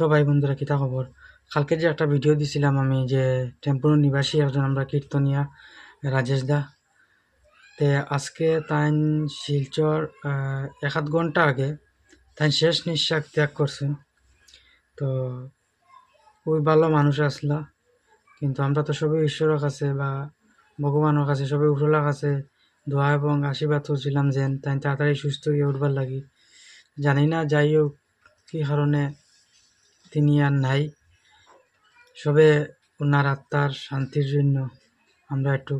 তো ভাই বন্ধুরা কিতা খবর? কালকে যে একটা ভিডিও দিছিলাম আমি যে টেম্পুর নিবাসী একজন আমরা কীর্তনিয়া রাজেশ দা। তে আজকে তাই শিলচর এক আধ ঘণ্টা আগে তাই শেষ নিঃশ্বাস ত্যাগ করছেন। তো ওই ভালো মানুষ আসলা, কিন্তু আমরা তো সবাই ঈশ্বরের কাছে বা ভগবানের কাছে সবাই উঠলার কাছে দোয়া এবং আশীর্বাদ করছিলাম যে তাই তাড়াতাড়ি সুস্থ হয়ে উঠবার লাগি। জানি না, যাই হোক, কী কারণে তিনি আর নাই। সবে ওনার আত্মার শান্তির জন্য আমরা একটু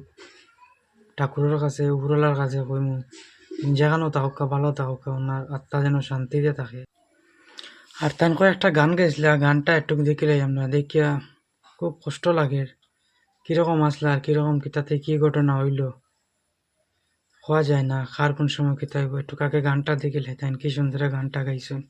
ঠাকুরের কাছে, উপরওয়ালার কাছে কইমু যেখানেও থাকুক ভালো থাকুক, ওনার আত্মা যেন শান্তিতে থাকে। আর তান করে একটা গান গাইছিল গানটা একটু দেখিলে আমরা দেখিয়া খুব কষ্ট লাগে। কীরকম আসলে আর কীরকম কিতাতে কি ঘটনা হইল? হওয়া যায় না কার কোন সময় কিতা হইব একটু কাকে গানটা দেখিলে তাই কি সুন্দর গানটা গাইছেন।